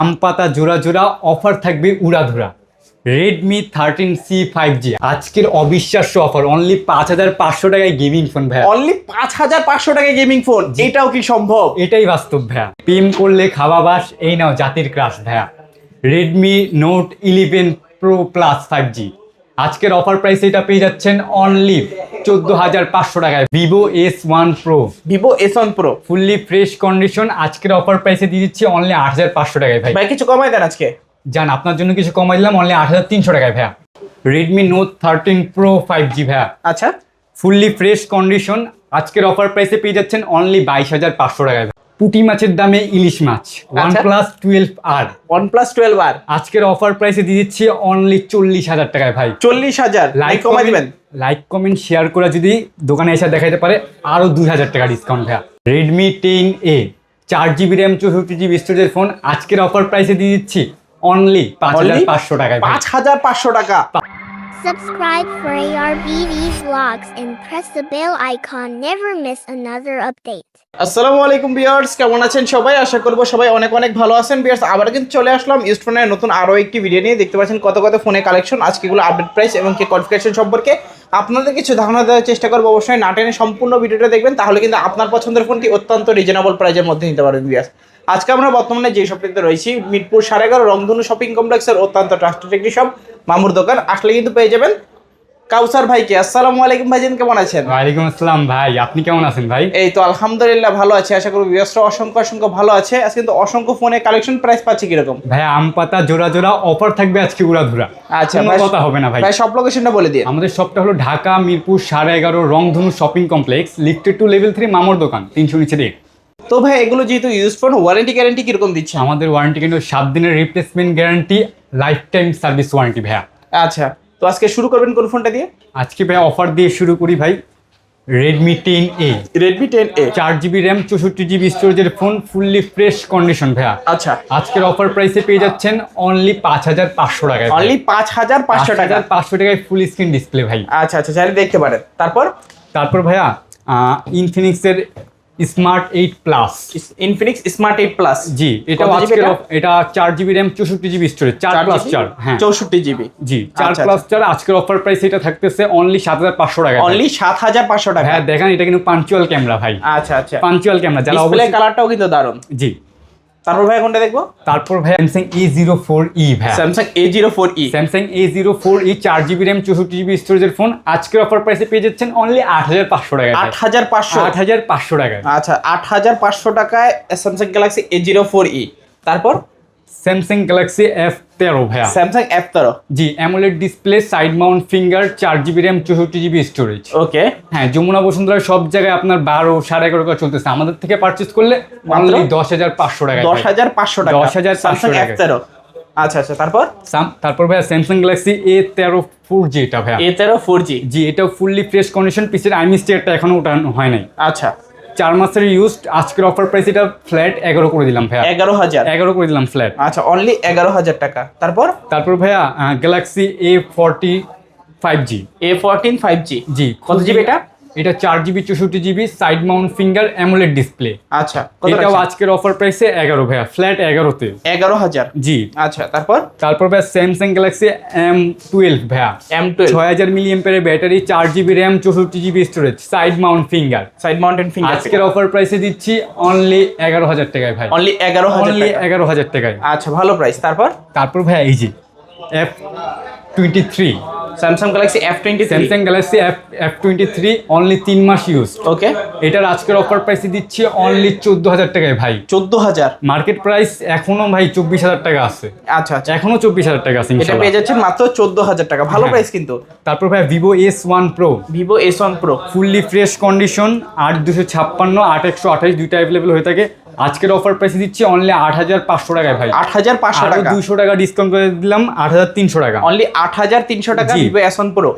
আম পাতা জোড়া জোড়া অফার থাকবে উড়াধুরা Redmi thirteen C five G আজকের অবিশ্বাস্য অফার অনলি পাঁচ হাজার পাঁচশো টাকায় গেমিং ফোন ভাই অনলি পাঁচ হাজার পাঁচশো টাকায় গেমিং ফোন এটাও কি সম্ভব? এটাই বাস্তব ভাইয়া। প্রেম করলে খাওয়া বাস এই নাও জাতির ক্রাশ ভাইয়া। Redmi Note eleven Pro Plus five G আজকের অফার প্রাইস এটা পেয়ে যাচ্ছেন অনলি চোদ্দ হাজার পাঁচশো টাকায়। Vivo S one Pro Vivo S one Pro fully fresh condition আজকের অফার প্রাইসে দিয়ে দিচ্ছি অনলি আট হাজার পাঁচশো টাকায় ভাই। ভাই কিছু কমাই দেন আজকে। যান আপনার জন্য কিছু কমাই দিলাম অনলি আট হাজার তিনশো টাকায় ভাইয়া। Redmi note thirteen pro five G ভাইয়া। আচ্ছা। ফুললি ফ্রেশ কন্ডিশন আজকের অফার প্রাইসে পেয়ে যাচ্ছেন অনলি বাইশ হাজার পাঁচশো টাকায় পুঁটি মাছের দামে ইলিশ মাছ। One. Plus twelve R one plus twelve R আজকের অফার প্রাইসে দিয়ে দিচ্ছি অনলি চল্লিশ হাজার টাকায় ভাই। চল্লিশ হাজার। লাইক কমাই দিবেন। লাইক কমেন্ট শেয়ার করে যদি দোকানে এসে দেখাইতে পারে আরও দুই হাজার টাকা ডিসকাউন্ট ভাইয়া। রেডমি টেন এ চার জিবি র্যাম চৌষট্টি জিবি স্টোরেজের ফোন আজকের অফার প্রাইসে দিয়ে দিচ্ছি অনলি পাঁচ হাজার পাঁচশো টাকায় পাঁচ হাজার পাঁচশো টাকা। Subscribe for ARBV vlogs and press the bell icon. Never miss another update. আসসালামু আলাইকুম বিয়ার্স কেমন আছেন সবাই? আশা করব সবাই অনেক অনেক ভালো আছেন। বিয়ার্স আবার কিন্তু চলে আসলাম ইউজ ফোনের নতুন আরও একটি ভিডিও নিয়ে। দেখতে পাচ্ছেন কত কত ফোনের কালেকশন আজকেগুলো আপডেট প্রাইস এবং কি কনফিগারেশন সম্পর্কে। আপনাদের কিছু ধারণা দেওয়ার চেষ্টা করব, অবশ্যই না টেনে সম্পূর্ণ ভিডিওটা দেখবেন, তাহলে কিন্তু আপনার পছন্দের ফোনটি অত্যন্ত রিজনেবল প্রাইজের মধ্যে নিতে পারবেন বিয়ার্স আজকে আমরা বর্তমানে যে শপটিতে রয়েছি মিরপুর সাড়ে এগারো রংধনু শপিং কমপ্লেক্সের অত্যন্ত ট্রাস্টেড একটি শপ মামুর দোকান। আসলে কিন্তু পেয়ে যাবেন কাউসার ভাইকে। আসসালামু আলাইকুম ভাইজান কেমন আছেন? ওয়ালাইকুম আসসালাম ভাই আপনি কেমন আছেন ভাই? এই তো আলহামদুলিল্লাহ ভালো আছে আশা করি ব্যস্ত অসংখ্য অসংখ্য ভালো আছে। আজকে কিন্তু অসংখ্য ফোনে কালেকশন প্রাইস পাচ্ছি কীরকম? ভাই আম পাতা জোড়া জোড়া অফার থাকবে আজকে উড়াধুরা। আচ্ছা ভাই- কথা হবে না ভাই। ভাই সব লোকেশনটা বলে দিয়ে। আমাদের শপটা হলো ঢাকা মিরপুর সাড়ে এগারো Rongdhonu shopping complex lifted to level three মামর দোকান তিনশো নিচে দিয়ে। তো ভাই এগুলো যেহেতু ইউজ ফোন ওয়ারেন্টি গ্যারান্টি কীরকম দিচ্ছে? আমাদের ওয়ারেন্টি কিন্তু সাত দিনের replacement guarantee lifetime service warranty ভাইয়া। আচ্ছা তো আজকে শুরু করবেন কোন ফোনটা দিয়ে? আজকে ভাই অফার দিয়ে শুরু করি ভাই Redmi ten A Redmi ten A চার জিবি র্যাম চৌষট্টি জিবি স্টোরেজের ফোন ফুললি ফ্রেশ কন্ডিশন ভাইয়া। আচ্ছা। আজকের অফার প্রাইসে পেয়ে যাচ্ছেন অনলি পাঁচ হাজার পাঁচশো টাকায় অনলি পাঁচ হাজার পাঁচশো টাকা। পাঁচশো টাকায় ফুল স্ক্রিন ডিসপ্লে ভাই। আচ্ছা আচ্ছা চাইলে দেখতে পারেন। তারপর? তারপর ভাইয়া ইনফিনিক্সের smart eight plus Infinix smart eight plus জি এটা আজকের এটা? চার জিবি র্যাম চৌষট্টি জিবি স্টোরেজ চার প্লাস চার হ্যাঁ। চৌষট্টি জিবি জি চার আচ্ছা, প্লাস চার আজকের অফার প্রাইস এটা থাকতেছে অনলি সাত হাজার পাঁচশো টাকা। অনলি সাত হাজার পাঁচশো টাকা। হ্যাঁ দেখেন এটা কিন্তু পাঞ্চুয়াল ক্যামেরা ভাই। আচ্ছা আচ্ছা। পাঞ্চুয়াল ক্যামেরা যারা কালারটাও কিন্তু দারুণ। জি। তারপর ভাই কোনটা দেখব? তারপর ভাই Samsung A zero four E ভাই। Samsung A zero four E Samsung A zero four E চার জিবি র্যাম চৌষট্টি জিবি স্টোরেজের ফোন আজকের অফার প্রাইসে পেয়ে যাচ্ছেন অনলি আট হাজার পাঁচশো টাকা আট হাজার পাঁচশো? আট হাজার পাঁচশো টাকায়। আচ্ছা আট হাজার পাঁচশো টাকায় Samsung Galaxy A zero four E তারপর? স্যামসাং গ্যালাক্সি এফ তেরো ভাইয়া। স্যামসাং এফ তেরো। জি AMOLED display side mount finger চার জিবি র্যাম চৌষট্টি জিবি স্টোরেজ ওকে হ্যাঁ যমুনা বসুন্ধরা সব জায়গায় আপনার বারো সাড়ে এগারো করে চলতেছে। আমাদের থেকে পারচেস করলে? অনলি দশ হাজার পাঁচশো টাকা দশ হাজার পাঁচশো টাকা। 10,500 স্যামসাং এফ টাকা। আচ্ছা আচ্ছা তারপর? তারপর ভাইয়া স্যামসাং গ্যালাক্সি এ তেরো ফোর জি এটা ভাইয়া। এ তেরো ফোর জি জি এটা ফুললি ফ্রেশ কন্ডিশন পিসের আইমি স্টিয়ারটা এখনও ওঠানো হয় নাই। আচ্ছা। চার মাসের ইউজ আজকের অফার প্রাইস এটা ফ্ল্যাট এগারো করে দিলাম ভাইয়া। এগারো হাজার। এগারো করে দিলাম ফ্ল্যাট আচ্ছা অনলি এগারো হাজার টাকা। তারপর? তারপর ভাইয়া Galaxy A forty five G A fourteen five G জি কত জিবি এটা? এটা চার জিবি চৌষট্টি GB side mount finger AMOLED display আচ্ছা এটাও আজকের অফার প্রাইসে এগারো ভাইয়া ফ্ল্যাট এগারোতে। এগারো হাজার? জি। আচ্ছা তারপর? তারপর ভাইয়া স্যামসাং গ্যালাক্সি এম টুয়েলভ ভাইয়া। এম টুয়েলভ ছয় হাজার মিলি এম্পের ব্যাটারি চার জিবি র্যাম চৌষট্টি GB storage side mount finger side mounted finger আজকের অফার প্রাইসে দিচ্ছি অনলি এগারো হাজার টাকায় ভাই অনলি এগারো হাজার অনলি এগারো হাজার টাকায়। আচ্ছা ভালো প্রাইস তারপর? তারপর ভাইয়া এই যে F twenty three Samsung Galaxy F twenty Samsung Galaxy F F twenty three only তিন মাস ইউজ ওকে এটার আজকের অফার প্রাইসে দিচ্ছি অনলি চোদ্দ হাজার টাকায় ভাই। চোদ্দ হাজার? মার্কেট প্রাইস এখনও ভাই চব্বিশ হাজার টাকা আছে। আচ্ছা আচ্ছা। এখনও চব্বিশ হাজার টাকা আছে এটা। পেয়ে যাচ্ছেন মাত্র চোদ্দ হাজার টাকা। ভালো হ্যাঁ। প্রাইস কিন্তু। তারপর ভাই Vivo S one pro Vivo S one pro fully fresh condition আট দুশো ছাপ্পান্ন আট একশো আঠাশ দুইটা অ্যাভেলেবেল হয়ে থাকে। আজকের অফার প্রাইসে দিচ্ছি অনলি আট হাজার পাঁচশো টাকায় ভাই। আট হাজার পাঁচশো টাকা। দুশো টাকা ডিসকাউন্ট করে দিলাম আট হাজার তিনশো টাকা। অনলি আট হাজার তিনশো টাকা। ভিভো এস প্রো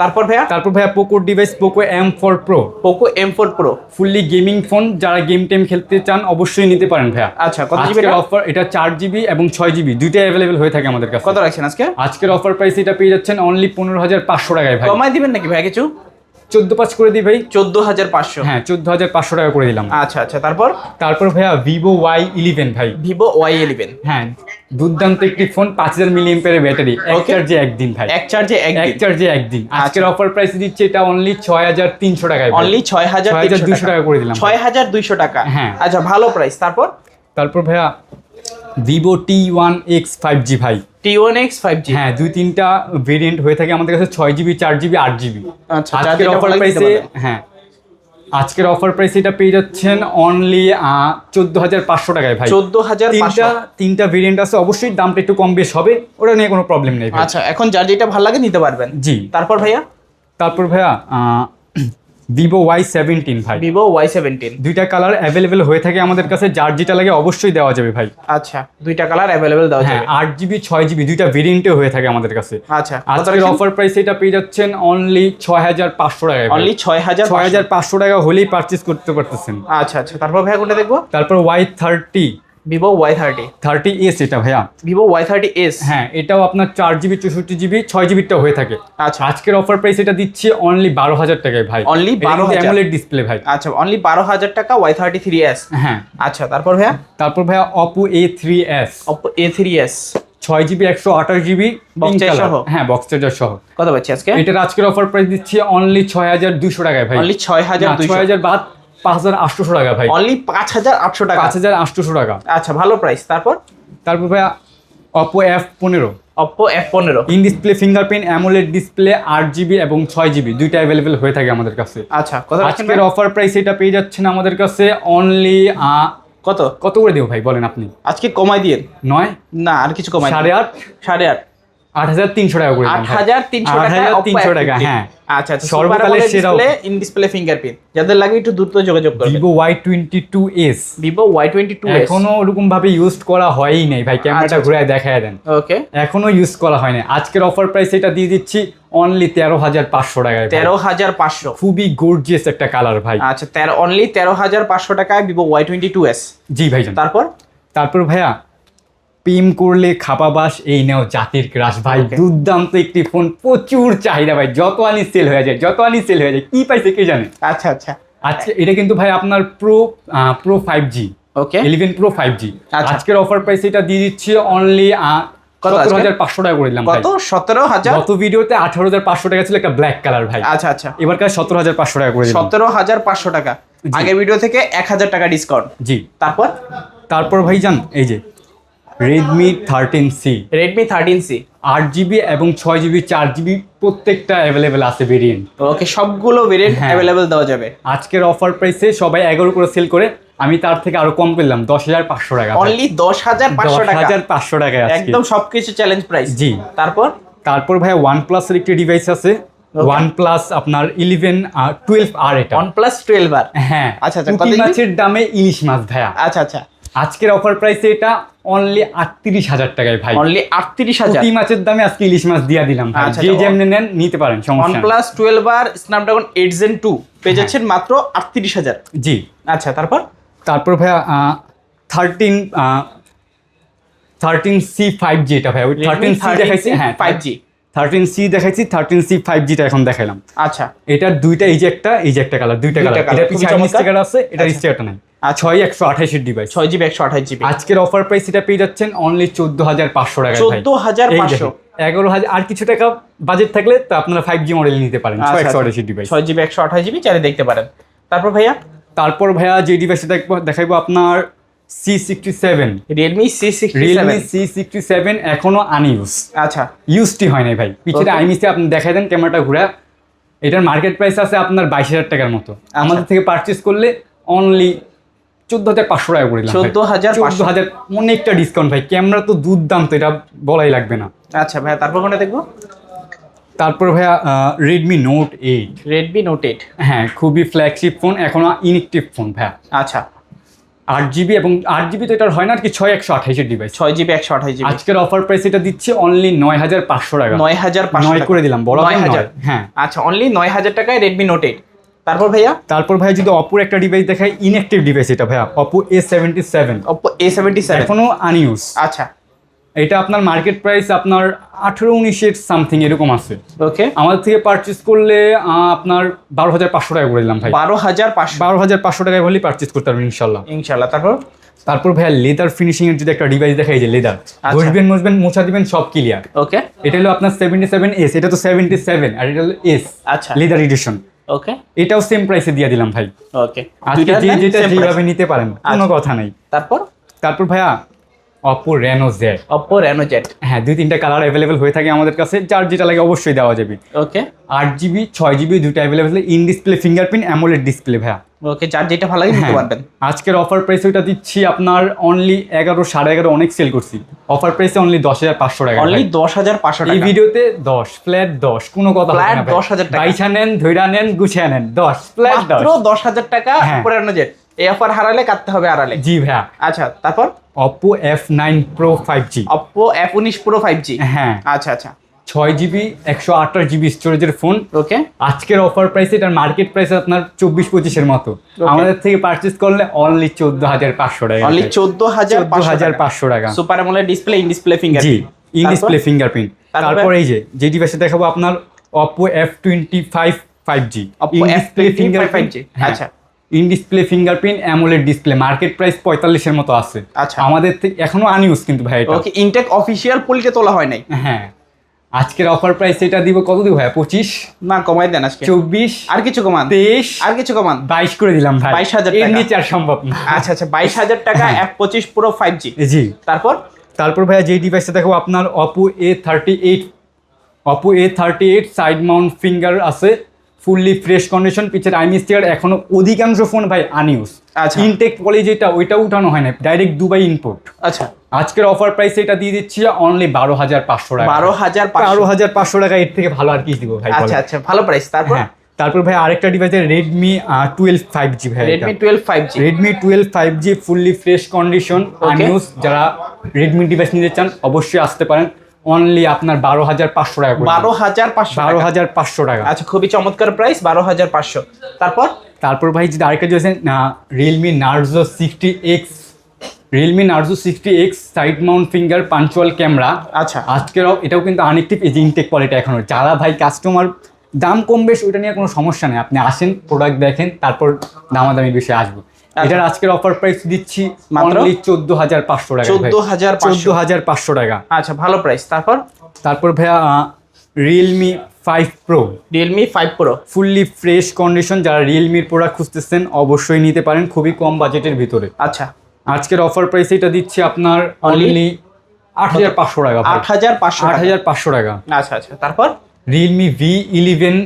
তারপর ভাইয়া? তারপর ভাইয়া Poco device Poco M four pro Poco M four pro fully gaming phone যারা গেম টেম খেলতে চান অবশ্যই নিতে পারেন ভাইয়া। আচ্ছা কত জিবি অফার এটা? চার জিবি এবং ছয় জিবি দুইটাই অ্যাভেলেবেল হয়ে থাকে আমাদের কাছে। কত রাখছেন আজকে? আজকের অফার প্রাইস এটা পেয়ে যাচ্ছেন অনলি পনেরো হাজার পাঁচশো টাকায় ভাই। কমাই দিবেন নাকি ভাই কিছু? চোদ্দ পাঁচ করে দিই ভাই? চোদ্দ হাজার পাঁচশো। হ্যাঁ চোদ্দ হাজার পাঁচশো টাকা করে দিলাম। আচ্ছা আচ্ছা তারপর? তারপর ভাইয়া ভিভো ওয়াই ইলেভেন ভাই। ভিভো ওয়াই ইলেভেন হ্যাঁ দুর্দান্ত একটি ফোন পাঁচ হাজার মিলি এম্পের ব্যাটারি এক চার্জে একদিন ভাই। এক চার্জে এক চার্জে একদিন। আজকের অফার প্রাইস দিচ্ছে এটা অনলি ছয় হাজার তিনশো টাকায় অনলি ছয় হাজার 6,200 টাকা। করে দিলাম। ছয় হাজার দুইশো টাকা। হ্যাঁ। আচ্ছা ভালো প্রাইস তারপর? তারপর ভাইয়া Vivo T one X five G ভাই। T one X five G হ্যাঁ দুই তিনটা ভেরিয়েন্ট হয়ে থাকে আমাদের কাছে ছয় জিবি চার জিবি আট জিবি আচ্ছা, আজকের অফার প্রাইসে হ্যাঁ। আজকের অফার প্রাইসে এটা পেয়ে যাচ্ছেন অনলি চোদ্দ হাজার পাঁচশো টাকায় ভাই। চোদ্দ হাজার তিনটা তিনটা ভেরিয়েন্ট আছে অবশ্যই দামটা একটু কম বেশ হবে ওটা নিয়ে কোনো প্রবলেম নেই আচ্ছা এখন যার যেটা ভালো লাগে নিতে পারবেন। জি। তারপর ভাইয়া? তারপর ভাইয়া ভিভো ওয়াই সেভেন্টিন ভাই। ভিভো ওয়াই সেভেন্টিন দুইটা কালার অ্যাভেলেবেল হয়ে থাকে আমাদের কাছে যার যেটা লাগে অবশ্যই দেওয়া যাবে ভাই। আচ্ছা দুইটা কালার অ্যাভেলেবেল দেওয়া হ্যাঁ যাবে। আট জিবি ছয় জিবি দুইটা ভেরিয়েন্টে হয়ে থাকে আমাদের কাছে। আচ্ছা আজকের অফার প্রাইস এটা পেয়ে যাচ্ছেন অনলি ছয় হাজার পাঁচশো টাকায় অনলি ছয় হাজার ছয় হাজার পাঁচশো টাকা হলেই পারচেস করতে পারতেছেন। আচ্ছা আচ্ছা তারপর ভাইয়া কোনটা দেখব? তারপর Y thirty Vivo Y thirty thirty S এটা ভাইয়া। ভিভো ওয়াই থার্টি এস হ্যাঁ এটাও আপনার চার জিবি চৌষট্টি জিবি ছয় জিবিটা হয়ে থাকে। আচ্ছা। আজকের অফার প্রাইস এটা দিচ্ছি অনলি বারো হাজার টাকায় ভাই। অনলি 12,000 অ্যামোলেড ডিসপ্লে ভাই। আচ্ছা অনলি বারো হাজার টাকা ওয়াই থার্টি থ্রি এস হ্যাঁ। আচ্ছা তারপর ভাইয়া? তারপর ভাইয়া Oppo A three S Oppo A three S ছয় জিবি একশো আঠাশ জিবি সহ? হ্যাঁ বক্স চার্জার সহ। কত পাচ্ছি আজকে? এটার আজকের অফার প্রাইস দিচ্ছি অনলি ছয় হাজার দুশো টাকায় ভাই। অনলি ছয় হাজার ছয় হাজার বাদ পাঁচ হাজার আটশোশো টাকা ভাই। অনলি পাঁচ হাজার আটশো টাকা। পাঁচ হাজার আটশোশো টাকা। আচ্ছা ভালো প্রাইস তারপর? তারপর ভাইয়া অপো এফ পনেরো। অপো এফ পনেরো। In display fingerprint AMOLED display আট জিবি এবং ছয় জিবি দুইটা অ্যাভেলেবেল হয়ে থাকে আমাদের কাছে। আচ্ছা কত আজকের অফার প্রাইস এটা পেয়ে যাচ্ছেন আমাদের কাছে অনলি কত? কত করে দেবো ভাই বলেন আপনি? আজকে কমাই দিয়ে। নয়? না আর কিছু কমাই সাড়ে আট? সাড়ে আট। আট হাজার তিনশো টাকা করে আট হাজার তিনশো টাকা তিনশো টাকা হ্যাঁ। আচ্ছা আচ্ছা সর্বকালের সেরা ইন ডিসপ্লে ফিঙ্গারপ্রিন্ট যাদের লাগবে একটু দ্রুত যোগাযোগ Vivo Y twenty two S Vivo Y twenty two এখনও ওরকম ভাবে ইউজ করা হয়ই নাই ভাই। ক্যামেরাটা আচ্ছা, ঘুরে দেখায় দেন। ওকে এখনও ইউজ করা হয়নি আজকের অফার প্রাইস এটা দিয়ে দিচ্ছি অনলি তেরো হাজার পাঁচশো টাকায় তেরো হাজার পাঁচশো। খুবই গর্জিয়াস একটা কালার ভাই। আচ্ছা তেরো অনলি তেরো হাজার পাঁচশো টাকায় Vivo Y twenty two S G ভাইজান। তারপর? তারপর ভাইয়া প্রেম করলে খাপাবাস এই নাও জাতির ক্রাশ। ভাই দুর্দান্ত একটি ফোন প্রচুর চাহিদা ভাই। যত আনি সেল হয়ে যায় যত আনি সেল হয়ে যায় কি পাইছে কে জানে? আচ্ছা আচ্ছা। আচ্ছা এটা কিন্তু ভাই আপনার pro pro five G okay eleven pro five G আচ্ছা। আজকের অফার প্রাইস এটা দিয়ে দিচ্ছি অনলি সতেরো হাজার পাঁচশো টাকা করে দিলাম ভাই। কত? সতেরো হাজার? গত ভিডিওতে আঠারো হাজার পাঁচশো টাকা ছিল একটা ব্ল্যাক কালার ভাই। আচ্ছা আচ্ছা। সতেরো হাজার পাঁচশো টাকা করে সতেরো হাজার পাঁচশো টাকা। আগের ভিডিও থেকে এক হাজার টাকা ডিসকাউন্ট জি। তারপর? তারপর ভাইজান এই যে Redmi thirteen C Redmi thirteen C আট জিবি এবং ছয় জিবি চার জিবি প্রত্যেকটা অ্যাভেলেবেল আছে ভেরিয়েন্ট ওকে সবগুলো ভেরিয়েন্ট। অ্যাভেলেবেল দেওয়া যাবে। আজকের অফার প্রাইসে সবাই এগারো করে সেল করে আমি তার থেকে আরও কম করলাম দশ হাজার পাঁচশো টাকা। অনলি দশ হাজার পাঁচশো টাকা। হাজার পাঁচশো আজকে। একদম সবকিছু চ্যালেঞ্জ প্রাইস জি। তারপর? তারপর ভাই ওয়ান প্লাসের একটি ডিভাইস আছে। ওয়ান প্লাস আপনার ইলেভেন টুয়েলভ আর এটা। ওয়ান প্লাস টুয়েলভ আর হ্যাঁ। আচ্ছা, আচ্ছা? মাছের দামে ইলিশ মাছ ভাইয়া। আচ্ছা আচ্ছা। আজকের অফার প্রাইসে এটা অনলি আটত্রিশ হাজার টাকায় ভাই। অনলি আটত্রিশ হাজার? পুঁটি মাছের দামে আজকে ইলিশ মাছ দিয়ে দিলাম আচ্ছা, যে। যেমনি নেন নিতে পারেন one. Plus twelve R Snapdragon eight gen two হ্যাঁ। পেয়ে যাচ্ছেন মাত্র আটত্রিশ হাজার। জি। আচ্ছা তারপর? তারপর ভাইয়া thirteen thirteen C five G এটা ভাই থার্টিন সি দেখাইছি হ্যাঁ ফাইভ জি থার্টিন সি দেখাইছি থার্টিন সি ফাইভ জিটা এখন দেখাইলাম। আচ্ছা। এটার দুইটা এই যে একটা এই যে একটা কালার দুইটা কালার এটা পিছনে। স্টিকার আছে এটা আচ্ছা। স্টিকারটা নাই। আচ্ছা। ছয় একশো আঠাশের ডিভাইস ছয় জিবি একশো আঠাশ জিবি আজকের অফার প্রাইস এটা পেয়ে যাচ্ছেন অনলি চোদ্দ হাজার পাঁচশো টাকা চোদ্দ হাজার পাঁচশো। এগারো হাজার আর কিছু টাকা বাজেট থাকলে তো আপনারা ফাইভ জি মডেল নিতে পারেন আচ্ছা, ছয় একশো আঠাশের ডিভাইস ছয় জিবি একশো আঠাশ জিবি চাইলে দেখতে পারেন। তারপর ভাইয়া? তারপর ভাইয়া যে ডিভাইসটা দেখব দেখাইবো আপনার C sixty seven Realme C Realme C sixty seven এখনও আনইউজ আচ্ছা। ইউজটি হয় নাই ভাই। পিছনে. আইমিসে আপনি দেখাই দেন ক্যামেরাটা ঘুরে। এটার মার্কেট প্রাইস আছে আপনার বাইশ হাজার টাকার মতো। আচ্ছা। আমাদের থেকে পারচেস করলে অনলি চোদ্দ হাজার পাঁচশো টাকা করে দিলাম 14,500 চোদ্দ হাজার অনেকটা ডিসকাউন্ট ভাই। ক্যামেরা তো দুর্দান্ত এটা বলাই লাগবে না। আচ্ছা ভাইয়া তারপর কোনটা দেখব? তারপর ভাইয়া Redmi note eight Redmi note eight হ্যাঁ খুবই ফ্ল্যাগশিপ ফোন এখনও ইনেকটিভ ফোন ভাইয়া। আচ্ছা। আট জিবি এবং আট জিবি তো এটার হয় না আর কি ছয় একশো আঠাইশের ডিভাইস ছয় জিবি একশো আঠাশ জিবি আজকের অফার প্রাইস এটা দিচ্ছে অনলি নয় হাজার পাঁচশো টাকা। নয় হাজার নয় করে দিলাম বড় নয় হাজার। হ্যাঁ। আচ্ছা অনলি নয় হাজার টাকায় রেডমি নোট এইট তারপর ভাইয়া? তারপর ভাই যদি অপোর একটা ডিভাইস দেখাই ইনঅ্যাক্টিভ ডিভাইস এটা ভাইয়া Oppo A seventy seven Oppo A seventy seven এখনও আনইউজ আচ্ছা। এটা আপনার মার্কেট প্রাইস আপনার আঠেরো উনিশের সামথিং এরকম আছে। ওকে আমাদের থেকে পারচেস করলে আপনার বারো হাজার পাঁচশো টাকা করে দিলাম ভাই। বারো হাজার পাঁচশো। বারো হাজার পাঁচশো টাকায় হলেই পারচেস করতে পারবেন ইনশাল্লাহ। ইনশাল্লাহ তারপর? তারপর ভাইয়া লেদার ফিনিশিং এর যদি একটা ডিভাইস দেখা যে লেদার আচ্ছা। বসবেন মোছা দিবেন সব ক্লিয়ার ওকে এটা হলো আপনার সেভেন্টি সেভেন এস এটা তো সেভেন্টি সেভেন আর এটা হলো এস আচ্ছা। লেদার এডিশন ওকে এটাও সেম প্রাইসে দিয়ে দিলাম ভাই। ওকে আজকে যে যেটা যেভাবে নিতে পারেন কোনো আচ্ছা। কথা নাই। তারপর? তারপর ভাইয়া Oppo Reno Z Oppo Reno Z হ্যাঁ দুই তিনটা কালার অ্যাভেলেবেল হয়ে থাকে আমাদের কাছে যার যেটা লাগে অবশ্যই দেওয়া যাবে। ওকে আট জিবি ছয় জিবি দুটো available in display fingerprint AMOLED display ভাইয়া। ওকে যার যেটা ভালো লাগে নিতে হ্যাঁ, পারবেন। আজকের অফার প্রাইস ওইটা দিচ্ছি আপনার অনলি এগারো সাড়ে এগারো অনেক সেল করছি। অফার প্রাইসে অনলি দশ হাজার পাঁচশো টাকা। অনলি দশ হাজার পাঁচশো এই টাকা। ভিডিওতে দশ ফ্ল্যাট দশ কোনো কথা না ভাই। 10,000 টাকা। বাইছা নেন ধৈরা নেন গুছিয়ে নেন দশ ফ্ল্যাট দশ। দশ হাজার টাকা হ্যাঁ। অপো রেনো এই অফার হারালে কাটতে হবে আড়ালে। জি ভাইয়া। আচ্ছা তারপর? Oppo F nine pro five G Oppo F উনিশ প্রো ফাইভ জি হ্যাঁ। আচ্ছা আচ্ছা। ছয় জিবি একশো আঠাশ জিবি স্টোরেজের ফোন ওকে আজকের অফার প্রাইস এটার মার্কেট প্রাইস আপনার চব্বিশ পঁচিশের মতো। আমাদের থেকে পারচেস করলে অনলি চোদ্দ হাজার পাঁচশো টাকা। অনলি চোদ্দ হাজার হাজার পাঁচশো টাকা। Super AMOLED display in display finger G in display fingerprint তারপরে? এই যে যে ডিভাইসে দেখাবো আপনার Oppo F twenty five five G Oppo F25 5G, আচ্ছা। In display fingerprint AMOLED display market price পঁয়তাল্লিশের মতো আছে। আচ্ছা। আমাদের থেকে এখনও আনইউজ কিন্তু ভাই এটা। ওকে ইনটেক অফিসিয়াল পলিটে তোলা হয় নাই। হ্যাঁ। আজকের অফার প্রাইস এটা দিব কত দিব ভাই? পঁচিশ? না কমাই দেন আজকে। চব্বিশ? আর কিছু কমান। তেইশ? আর কিছু কমান। বাইশ করে দিলাম ভাই। 22,000 এর টাকা। নিচে আর সম্ভব না। আচ্ছা আচ্ছা বাইশ হাজার টাকা এক পঁচিশ পুরো ফাইভ জি জি। তারপর? তারপর ভাইয়া যেই ডিভাইসটা দেখো আপনার Oppo A thirty eight Oppo A thirty eight side mount finger আছে ফুললি ফ্রেশ কন্ডিশন পিছের আইমি স্টিকার এখনও অধিকাংশ ফোন ভাই আনইউজ আচ্ছা। ইনটেক পলি যেটা ওইটা উঠানো হয় না ডাইরেক্ট দুবাই ইনপোর্ট আচ্ছা। আজকের অফার প্রাইস এটা দিয়ে দিচ্ছি অনলি বারো হাজার পাঁচশো টাকা। বারো হাজার বারো হাজার পাঁচশো টাকা এর থেকে ভালো আর কি দিব ভাই আচ্ছা আচ্ছা ভালো প্রাইস তারপর? হ্যাঁ তারপর ভাই আরেকটা device Redmi twelve five G ভাই Redmi twelve five G Redmi twelve five G fully fresh condition unused যারা রেডমি ডিভাইস নিতে চান অবশ্যই আসতে পারেন। অনলি আপনার বারো হাজার পাঁচশো টাকা বারো হাজার পাঁচশো বারো হাজার পাঁচশো টাকা। আচ্ছা খুবই চমৎকার প্রাইস বারো হাজার পাঁচশো। তারপর? তারপর ভাই যদি আরেকটা দিয়েছেন Realme Narzo sixty X Realme Narzo sixty X side mount finger punch hole camera আচ্ছা। আজকের এটাও কিন্তু আনএক্টিভ এই যে ইনটেক কোয়ালিটি এখনও। যারা ভাই কাস্টমার দাম কম বেশ ওইটা নিয়ে কোনো সমস্যা নেই। আপনি আসেন প্রোডাক্ট দেখেন তারপর দামাদামি বিষয়ে আসব। এটার আজকের অফার প্রাইস দিচ্ছি মাত্র? চোদ্দ হাজার পাঁচশো টাকা চোদ্দ হাজার চোদ্দ হাজার পাঁচশো টাকা। আচ্ছা ভালো প্রাইস তারপর? তারপর ভাইয়া Realme five pro Realme five pro fully fresh condition যারা রিয়েলমির প্রোডাক্ট খুঁজতেছেন অবশ্যই নিতে পারেন খুবই কম বাজেটের ভিতরে। আচ্ছা। আজকের অফার প্রাইস এটা দিচ্ছি আপনার অনলি আট হাজার পাঁচশো টাকা আট হাজার পাঁচশো আট হাজার পাঁচশো টাকা। আচ্ছা আচ্ছা। তারপর? Realme V eleven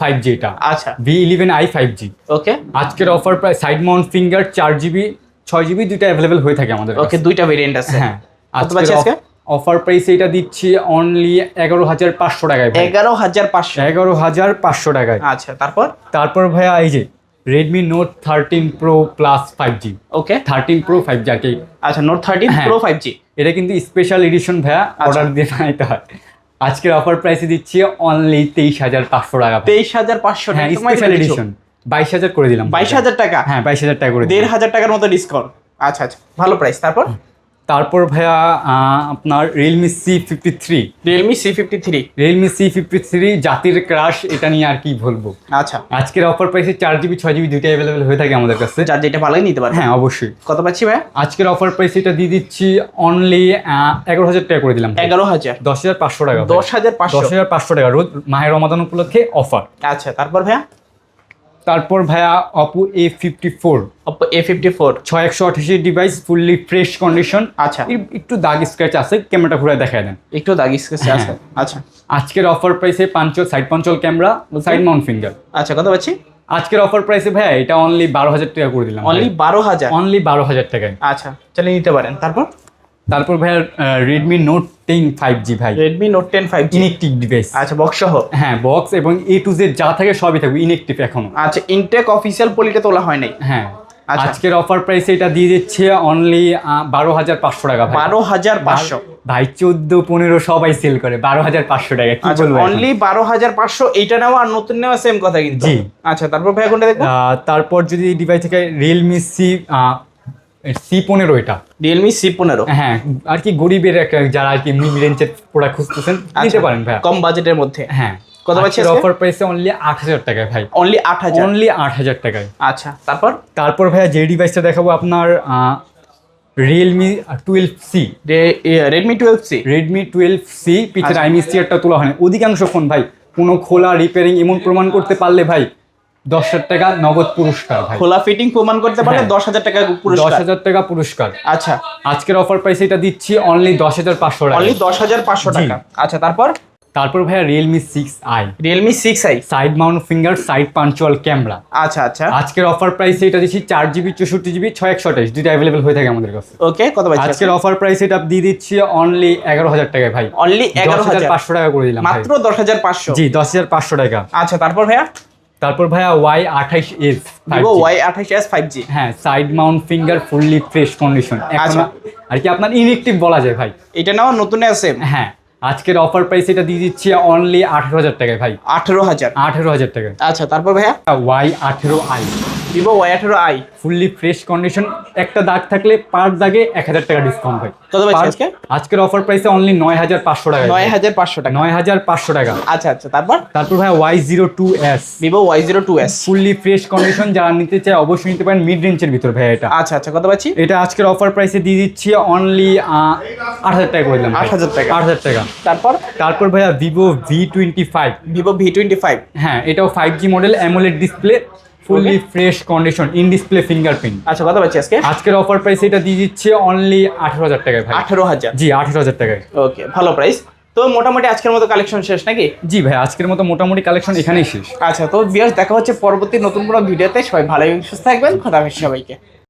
five G এটা আচ্ছা। V eleven I five G okay আজকের offer price side mount finger চার জিবি ছয় জিবি দুইটা অ্যাভেলেবেল হয়ে থাকে আমাদের ওকে দুইটা ভেরিয়েন্ট আছে। হ্যাঁ। আজকে অফার প্রাইস এটা দিচ্ছি অনলি এগারো হাজার পাঁচশো টাকায় এগারো হাজার পাঁচশো। এগারো হাজার পাঁচশো টাকায়। আচ্ছা তারপর? তারপর ভাইয়া এই যে Redmi note thirteen pro plus five G okay thirteen pro five G আর কি আচ্ছা note thirteen. Pro five G এটা কিন্তু স্পেশাল এডিশন ভাইয়া আচ্ছা। অর্ডার দিয়ে বানাইতে হয়। আজকের অফার প্রাইসে দিচ্ছি অনলি তেইশ হাজার পাঁচশো টাকা তেইশ হাজার পাঁচশো হ্যাঁ স্পেশাল এডিশন বাইশ হাজার করে দিলাম। বাইশ হাজার টাকা? হ্যাঁ বাইশ হাজার টাকা করে দেড় হাজার টাকার মতো ডিসকাউন্ট আচ্ছা আচ্ছা। ভালো প্রাইস তারপর? তারপর ভাইয়া আপনার Realme C fifty three Realme C fifty three Realme C fifty three জাতির ক্রাশ এটা নিয়ে আর কি বলব। আচ্ছা। আজকের অফার প্রাইসে চার জিবি ছয় জিবি দুইটা অ্যাভেলেবেল হয়ে থাকে আমাদের কাছে। যার যেটা ভালোই নিতে পারে হ্যাঁ অবশ্যই। কত পাচ্ছি ভাই আজকের অফার প্রাইস এটা দিয়ে দিচ্ছি অনলি এগারো হাজার টাকা করে দিলাম। এগারো হাজার। দশ হাজার পাঁচশো টাকা দশ হাজার পাঁচশো। দশ হাজার পাঁচশো টাকা রোজ মাহের রমাদান উপলক্ষে অফার আচ্ছা তারপর ভাইয়া? তারপর ভাইয়া Oppo A fifty four Oppo A fifty four ছয় একশো আঠাশি ডিভাইস ফুললি ফ্রেশ কন্ডিশন আচ্ছা। একটু দাগ স্ক্র্যাচ আছে ক্যামেরাটা ঘুরে দেখায় দেন। একটু দাগ স্কেচে আছে। আচ্ছা। আজকের অফার প্রাইসে punch hole side punch hole camera side mount finger আচ্ছা কত পাচ্ছি? আজকের অফার প্রাইসে ভাইয়া এটা অনলি বারো হাজার টাকা করে দিলাম। অনলি বারো হাজার। অনলি বারো হাজার টাকায়। আচ্ছা চলে নিতে পারেন। তারপর? তারপর ভাইয়া Redmi note ten five G ভাই। Redmi note ten five G inactive device আচ্ছা বক্স সহ? হ্যাঁ বক্স এবং এ টু জেড যা থাকে সবই থাকবে ইনেকটিভ এখনও। আচ্ছা ইনটেক অফিসিয়াল পলিটে তোলা হয় নাই? হ্যাঁ। আচ্ছা। আজকের অফার প্রাইসে এটা দিয়ে দিচ্ছে অনলি বারো হাজার পাঁচশো টাকা বারো হাজার পাঁচশো। ভাই চোদ্দ পনেরো সবাই সেল করে বারো হাজার পাঁচশো টাকা কি আচ্ছা বলব অনলি বারো হাজার পাঁচশো এইটা নেওয়া আর নতুন নেওয়া সেম কথা কিন্তু। জি। আচ্ছা তারপর ভাই কোনটা দেখব? তারপর যদি ডিভাইস থেকে রিয়েলমি সি সি পনেরো এটা। রিয়েলমি সি পনেরো? হ্যাঁ আর কি গরিবের যারা আর কি মিড রেঞ্জের প্রোডাক্ট খুঁজতেছেন নিতে পারেন ভাই। কম বাজেটের মধ্যে? হ্যাঁ কত পাচ্ছি? অফার প্রাইসে অনলি আট হাজার টাকায় ভাই। অনলি আট হাজার? অনলি আট হাজার টাকায়। আচ্ছা তারপর? তারপর ভাইয়া যে ডিভাইসটা দেখাবো আপনার Realme twelve C Redmi twelve C Redmi twelve C আচ্ছা। আইমি সিয়ারটা তোলা হয় না। অধিকাংশ ফোন ভাই কোনো খোলা রিপেয়ারিং এমন প্রমাণ করতে পারলে ভাই দশ হাজার টাকা নগদ পুরস্কার ভাই। খোলা ফিটিং প্রমাণ করতে পারলে হ্যাঁ। দশ হাজার টাকা দশ হাজার টাকা পুরস্কার। আচ্ছা। আজকের অফার প্রাইস এটা দিচ্ছি অনলি দশ হাজার পাঁচশো টাকা। অনলি দশ হাজার পাঁচশো টাকা। আচ্ছা তারপর? তারপর ভাইয়া Realme six I Realme six I side mount finger side punch hole camera আচ্ছা আচ্ছা। আজকের অফার প্রাইস এটা দিচ্ছি চার জিবি চৌষট্টি জিবি ছয় একশো আঠাইশ দুইটা অ্যাভেলেবেল হয়ে থাকে আমাদের কাছে। ওকে কত পাচ্ছি আজকের অফার প্রাইস এটা দিয়ে দিচ্ছি অনলি এগারো হাজার টাকায় ভাই। অনলি এগারো হাজার পাঁচশো টাকা করে দিলাম মাত্র দশ হাজার পাঁচশো। জি দশ হাজার পাঁচশো টাকা। আচ্ছা তারপর ভাইয়া? তারপর ভাইয়া ওয়াই আঠাইশ এস ওয়াই আঠাইশ এস ফাইভ জি হ্যাঁ side mount finger fully fresh condition. আর কি আপনার ইনএক্টিভ বলা যায় ভাই। এটা নেওয়া নতুন আছে হ্যাঁ আজকের অফার প্রাইস এটা দিয়ে দিচ্ছি অনলি আঠেরো হাজার টাকায় ভাই। আঠেরো হাজার। আঠেরো হাজার টাকায়। আচ্ছা তারপর ভাইয়া? ওয়াই আঠেরো আই ভিভো ওয়াই আঠারো আই ফুললি ফ্রেশ কন্ডিশন একটা দাগ থাকলে পার দাগে এক হাজার টাকা ডিসকাউন্ট হয়। কত আজকে? আজকের অফার প্রাইসে অনলি নয় হাজার পাঁচশো টাকা। নয় হাজার পাঁচশো টাকা। নয় হাজার পাঁচশো টাকা। আচ্ছা আচ্ছা তারপর? তারপর ভাই Y zero two S Vivo Y zero two S fully fresh condition যারা নিতে চায় অবশ্যই নিতে পারেন মিড রেঞ্জের ভিতর ভাই এটা। আচ্ছা আচ্ছা কত পাচ্ছি? এটা আজকের অফার প্রাইসে দিয়ে দিচ্ছি অনলি আট হাজার টাকা করে দিলাম ভাই। 8,000 টাকা। আট হাজার টাকা। তারপর? তারপর ভাইয়া Vivo V twenty five Vivo V twenty five হ্যাঁ এটাও five G model AMOLED display fully fresh condition in display fingerprint আচ্ছা কথা পাচ্ছি আজকে? আজকের অফার প্রাইস এটা দিয়ে দিচ্ছে অনলি আঠেরো হাজার টাকায় ভাই। আঠারো হাজার? জি আঠেরো হাজার টাকায়। ওকে ভালো প্রাইস তো মোটামুটি আজকের মতো কালেকশন শেষ নাকি? জি ভাই আজকের মতো মোটামুটি কালেকশন এখানেই শেষ। আচ্ছা তো বিয়ার্স দেখা হচ্ছে পরবর্তী নতুন কোনো ভিডিওতে সবাই ভালো এবং সুস্থ থাকবেন। খোদা সবাইকে।